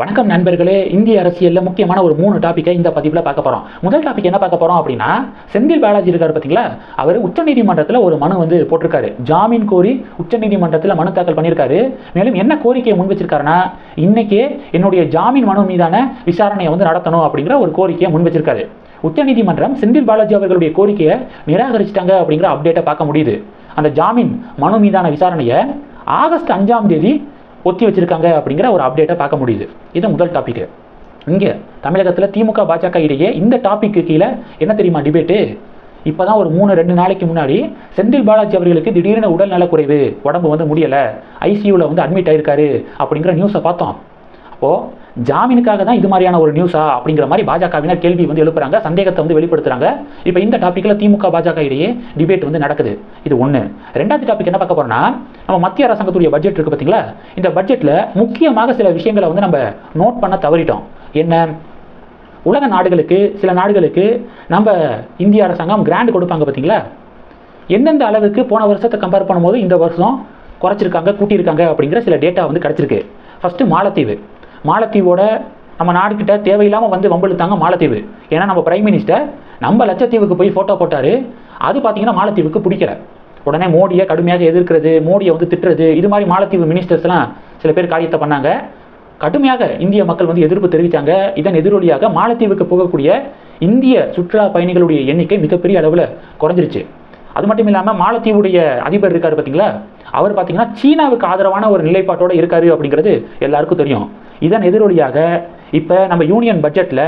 வணக்கம் நண்பர்களே இந்திய அரசியலில் முக்கியமான ஒரு மூணு டாப்பிக்கை இந்த பதிவில் பார்க்க போகிறோம் முதல் டாபிக் என்ன பார்க்க போகிறோம் அப்படின்னா செந்தில் பாலாஜி இருக்கார் பார்த்தீங்களா அவர் உச்சநீதிமன்றத்தில் ஒரு மனு வந்து போட்டிருக்காரு. ஜாமீன் கோரி உச்சநீதிமன்றத்தில் மனு தாக்கல் பண்ணியிருக்காரு. மேலும் என்ன கோரிக்கையை முன் வச்சிருக்காருன்னா இன்னைக்கே என்னுடைய ஜாமீன் மனு மீதான விசாரணையை வந்து நடத்தணும் அப்படிங்கிற ஒரு கோரிக்கையை முன் வச்சிருக்காரு. உச்சநீதிமன்றம் செந்தில் பாலாஜி அவர்களுடைய கோரிக்கையை நிராகரிச்சிட்டாங்க அப்படிங்கிற அப்டேட்டை பார்க்க முடியுது. அந்த ஜாமீன் மனு மீதான விசாரணையை ஆகஸ்ட் அஞ்சாம் தேதி ஒத்தி வச்சிருக்காங்க அப்படிங்கிற ஒரு அப்டேட்டை பார்க்க முடியுது. இது முதல் டாபிக் இங்கே தமிழகத்தில் திமுக பாஜக இடையே இந்த டாபிக்கு கீழே என்ன தெரியுமா டிபேட்டு இப்போ தான் ஒரு மூணு ரெண்டு நாளைக்கு முன்னாடி செந்தில் பாலாஜி அவர்களுக்கு திடீர்னு உடல் நலக்குறைவு உடம்பு வந்து முடியலை ஐசியூவில் வந்து அட்மிட் ஆயிருக்காரு அப்படிங்கிற நியூஸை பார்த்தோம். அப்போது ஜாமீனுக்காக தான் இது மாதிரியான ஒரு நியூஸா அப்படிங்கிற மாதிரி பாஜகவினர் கேள்வி வந்து எழுப்புறாங்க சந்தேகத்தை வந்து வெளிப்படுத்துறாங்க. இப்போ இந்த டாப்பிக்கில் திமுக பாஜக இடையே டிபேட் வந்து நடக்குது. இது ஒன்று ரெண்டாவது டாபிக் என்ன பார்க்க போறோம்னா நம்ம மத்திய அரசாங்கத்துடைய பட்ஜெட் இருக்கு பார்த்தீங்களா இந்த பட்ஜெட்டில் முக்கியமாக சில விஷயங்களை வந்து நம்ம நோட் பண்ண தவறிட்டோம். என்ன? உலக நாடுகளுக்கு சில நாடுகளுக்கு நம்ம இந்திய அரசாங்கம் கிராண்ட் கொடுப்பாங்க பார்த்தீங்களா எந்தெந்த அளவுக்கு போன வருஷத்தை கம்பேர் பண்ணும்போது இந்த வருஷம் குறைச்சிருக்காங்க கூட்டியிருக்காங்க அப்படிங்கிற சில டேட்டா வந்து கிடச்சிருக்கு. ஃபஸ்ட்டு மாலத்தீவு. மாலத்தீவோட நம்ம நாடுகிட்ட தேவையில்லாமல் வந்து வம்பிழுத்தாங்க மாலத்தீவு. ஏன்னா நம்ம பிரைம் மினிஸ்டர் நம்ம லட்சத்தீவுக்கு போய் ஃபோட்டோ போட்டார். அது பார்த்தீங்கன்னா மாலத்தீவுக்கு பிடிக்கல. உடனே மோடியை கடுமையாக எதிர்க்கிறது மோடியை வந்து திட்டுறது இது மாதிரி மாலத்தீவு மினிஸ்டர்ஸ்லாம் சில பேர் காரியத்தை பண்ணாங்க. கடுமையாக இந்திய மக்கள் வந்து எதிர்ப்பு தெரிவித்தாங்க. இதன் எதிரொலியாக மாலத்தீவுக்கு போகக்கூடிய இந்திய சுற்றுலா பயணிகளுடைய எண்ணிக்கை மிகப்பெரிய அளவில் குறைஞ்சிருச்சு. அது மட்டும் இல்லாமல் மாலத்தீவுடைய அதிபர் இருக்கார் பார்த்தீங்களா அவர் பார்த்தீங்கன்னா சீனாவுக்கு ஆதரவான ஒரு நிலைப்பாட்டோடு இருக்காரு அப்படிங்கிறது எல்லாருக்கும் தெரியும். இதன் எதிரொலியாக இப்போ நம்ம யூனியன் பட்ஜெட்டில்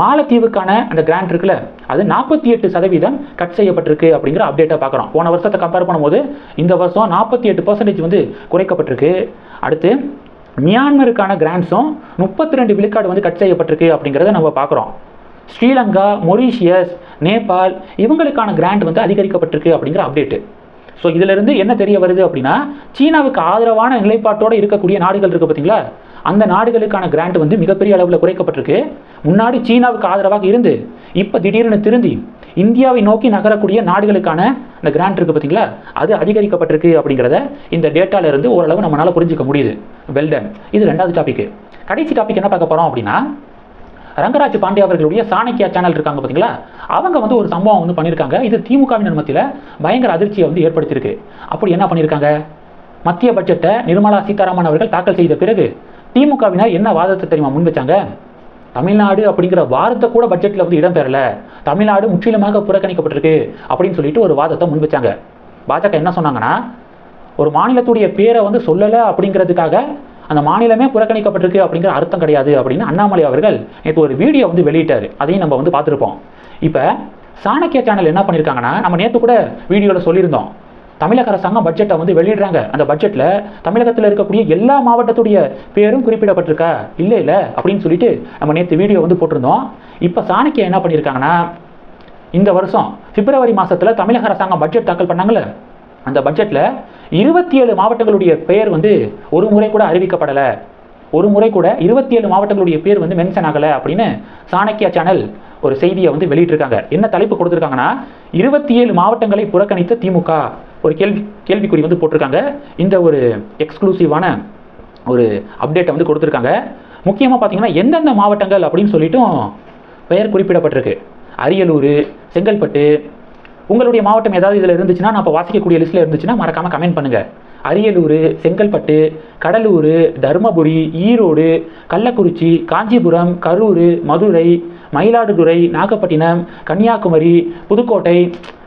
மாலத்தீவுக்கான அந்த கிராண்ட் இருக்குல்ல அது நாற்பத்தி எட்டு சதவீதம் கட் செய்யப்பட்டிருக்கு அப்படிங்கிற அப்டேட்டை பார்க்குறோம். போன வருஷத்தை கம்பேர் பண்ணும்போது இந்த வருஷம் நாற்பத்தி எட்டு பர்சன்டேஜ் வந்து குறைக்கப்பட்டிருக்கு. அடுத்து மியான்மருக்கான கிராண்ட்ஸும் முப்பத்தி ரெண்டு விழுக்காடு வந்து கட் செய்யப்பட்டிருக்கு அப்படிங்கிறத நம்ம பார்க்குறோம். ஸ்ரீலங்கா மொரீஷியஸ் நேபாள் இவங்களுக்கான கிராண்ட் வந்து அதிகரிக்கப்பட்டிருக்கு அப்படிங்கிற அப்டேட்டு ஸோ இதிலிருந்து என்ன தெரிய வருது அப்படின்னா சீனாவுக்கு ஆதரவான நிலைப்பாட்டோடு இருக்கக்கூடிய நாடுகள் இருக்குது பார்த்தீங்களா அந்த நாடுகளுக்கான கிராண்ட் வந்து மிகப்பெரிய அளவில் குறைக்கப்பட்டிருக்கு. முன்னாடி சீனாவுக்கு ஆதரவாக இருந்து இப்போ திடீர்னு திருந்தி இந்தியாவை நோக்கி நகரக்கூடிய நாடுகளுக்கான அந்த கிராண்ட் இருக்குது பார்த்தீங்களா அது அதிகரிக்கப்பட்டிருக்கு அப்படிங்கிறத இந்த டேட்டாவிலிருந்து ஓரளவு நம்மளால் புரிஞ்சுக்க முடியுது. வெல்டன் இது ரெண்டாவது டாபிக் கடைசி டாபிக் என்ன பார்க்க போகிறோம் அப்படின்னா ரங்கராஜ் பாண்டே அவர்களுடைய சாணக்கியா சேனல் இருக்காங்க பார்த்தீங்களா அவங்க வந்து ஒரு சம்பவம் வந்து பண்ணியிருக்காங்க இது திமுகவினர் மத்தியில் பயங்கர அதிர்ச்சியை வந்து ஏற்படுத்தியிருக்கு. அப்படி என்ன பண்ணியிருக்காங்க? மத்திய பட்ஜெட்டை நிர்மலா சீதாராமன் அவர்கள் தாக்கல் செய்த பிறகு திமுகவினர் என்ன வாதத்தை தெரியுமா முன் வச்சாங்க? தமிழ்நாடு அப்படிங்கிற வாரத்தை கூட பட்ஜெட்டில் வந்து இடம்பெறல தமிழ்நாடு முற்றிலுமாக புறக்கணிக்கப்பட்டிருக்கு அப்படின்னு சொல்லிட்டு ஒரு வாதத்தை முன் வச்சாங்க. பாஜக என்ன சொன்னாங்கன்னா ஒரு மாநிலத்துடைய பேரை வந்து சொல்லலை அப்படிங்கிறதுக்காக அந்த மாநிலமே புறக்கணிக்கப்பட்டிருக்கு அப்படிங்கிற அர்த்தம் கிடையாது அப்படின்னு அண்ணாமலை அவர்கள் நேற்று ஒரு வீடியோ வந்து வெளியிட்டார். அதையும் நம்ம வந்து பார்த்துருப்போம். இப்போ சாணக்கிய சேனல் என்ன பண்ணியிருக்காங்கன்னா நம்ம நேற்று கூட வீடியோவில் சொல்லியிருந்தோம். தமிழக அரசாங்கம் பட்ஜெட்டை வந்து வெளியிடுறாங்க. அந்த பட்ஜெட்டில் தமிழகத்தில் இருக்கக்கூடிய எல்லா மாவட்டத்துடைய பேரும் குறிப்பிடப்பட்டிருக்கா? இல்லை இல்லை அப்படின்னு சொல்லிட்டு நம்ம நேற்று வீடியோ வந்து போட்டிருந்தோம். இப்போ சாணக்கியா என்ன பண்ணியிருக்காங்கன்னா இந்த வருஷம் பிப்ரவரி மாதத்தில் தமிழக அரசாங்கம் பட்ஜெட் தாக்கல் பண்ணாங்களே அந்த பட்ஜெட்டில் இருபத்தி ஏழு மாவட்டங்களுடைய பெயர் வந்து ஒரு முறை கூட அறிவிக்கப்படலை. ஒரு முறை கூட இருபத்தி ஏழு மாவட்டங்களுடைய பேர் வந்து மென்ஷன் ஆகலை அப்படின்னு சாணக்கியா சேனல் ஒரு செய்தியை வந்து வெளியிட்டிருக்காங்க. என்ன தலைப்பு கொடுத்துருக்காங்கன்னா இருபத்தி ஏழு மாவட்டங்களை புறக்கணித்த திமுக. ஒரு கேள்வி கேள்விக்குறி வந்து போட்டிருக்காங்க. இந்த ஒரு எக்ஸ்க்ளூசிவான ஒரு அப்டேட்டை வந்து கொடுத்துருக்காங்க. முக்கியமாக பார்த்தீங்கன்னா எந்தெந்த மாவட்டங்கள் அப்படின்னு சொல்லிட்டும் பெயர் குறிப்பிடப்பட்டிருக்கு. அரியலூர் செங்கல்பட்டு உங்களுடைய மாவட்டம் ஏதாவது இதில் இருந்துச்சுன்னா நான் இப்போ வாசிக்கக்கூடிய லிஸ்ட்டில் இருந்துச்சுன்னா மறக்காமல் கமெண்ட் பண்ணுங்கள் அரியலூர் செங்கல்பட்டு கடலூர் தருமபுரி ஈரோடு கள்ளக்குறிச்சி காஞ்சிபுரம் கரூர் மதுரை மயிலாடுதுறை நாகப்பட்டினம் கன்னியாகுமரி புதுக்கோட்டை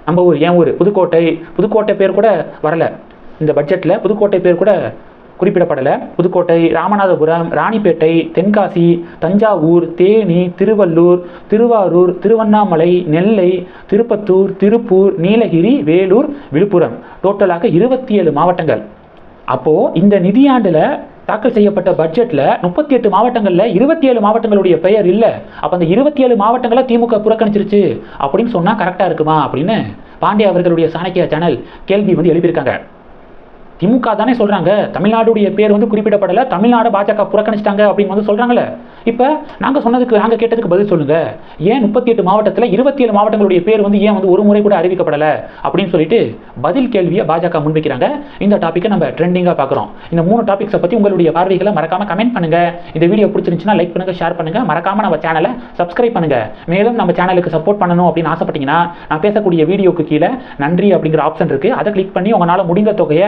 நம்ம ஊர் என் ஊர் புதுக்கோட்டை புதுக்கோட்டை பேர் கூட வரல. இந்த பட்ஜெட்டில் புதுக்கோட்டை பேர் கூட குறிப்பிடப்படலை. புதுக்கோட்டை ராமநாதபுரம் ராணிப்பேட்டை தென்காசி தஞ்சாவூர் தேனி திருவள்ளூர் திருவாரூர் திருவண்ணாமலை நெல்லை திருப்பத்தூர் திருப்பூர் நீலகிரி வேலூர் விழுப்புரம். டோட்டலாக இருபத்தி ஏழு மாவட்டங்கள். அப்போது இந்த நிதியாண்டில் தாக்கல் செய்யப்பட்ட பட்ஜெட்டில் முப்பத்தி எட்டு மாவட்டங்களில் இருபத்தி ஏழு மாவட்டங்களுடைய பெயர் இல்லை. அப்போ அந்த இருபத்தி ஏழு மாவட்டங்களை திமுக புறக்கணிச்சிருச்சு. அப்படின்னு சொன்னால் கரெக்டாக இருக்குமா அப்படின்னு பாண்டிய அவர்களுடைய சாணக்கியா சேனல் கேள்வி வந்து எழுப்பியிருக்காங்க. திமுக தானே சொல்றாங்க. தமிழ்நாடுடைய பேர் வந்து குறிப்பிடப்படலை. தமிழ்நாடு பாஜக புறக்கணிச்சிட்டாங்க அப்படின்னு வந்து சொல்றாங்கல்ல. இப்போ நாங்க சொன்னதுக்கு நாங்க கேட்டதுக்கு பதில் சொல்லுங்க. ஏன் முப்பத்தி எட்டு மாவட்டத்தில் இருபத்தி ஏழு மாவட்டங்களுடைய பேர் வந்து ஏன் வந்து ஒரு முறை கூட அறிவிக்கப்படலை? அப்படின்னு சொல்லிட்டு பதில் கேள்வியை பாஜக முன்வைக்கிறாங்க. இந்த டாப்பிக்கை நம்ம ட்ரெண்டிங்காக பார்க்குறோம். இந்த மூணு டாபிக்ஸை பற்றி உங்களுடைய பார்வைகளை மறக்காம கமெண்ட் பண்ணுங்க. இந்த வீடியோ பிடிச்சிருந்துச்சுன்னா லைக் பண்ணுங்க ஷேர் பண்ணுங்கள் மறக்காம நம்ம சேனலை சப்ஸ்கிரைப் பண்ணுங்க. மேலும் நம்ம சேனலுக்கு சப்போர்ட் பண்ணணும் அப்படின்னு ஆசைப்பட்டீங்கன்னா நான் பேசக்கூடிய வீடியோக்கு கீழே நன்றி அப்படிங்கிற ஆப்ஷன் இருக்கு. அதை கிளிக் பண்ணி உங்களால் முடிந்த தொகையை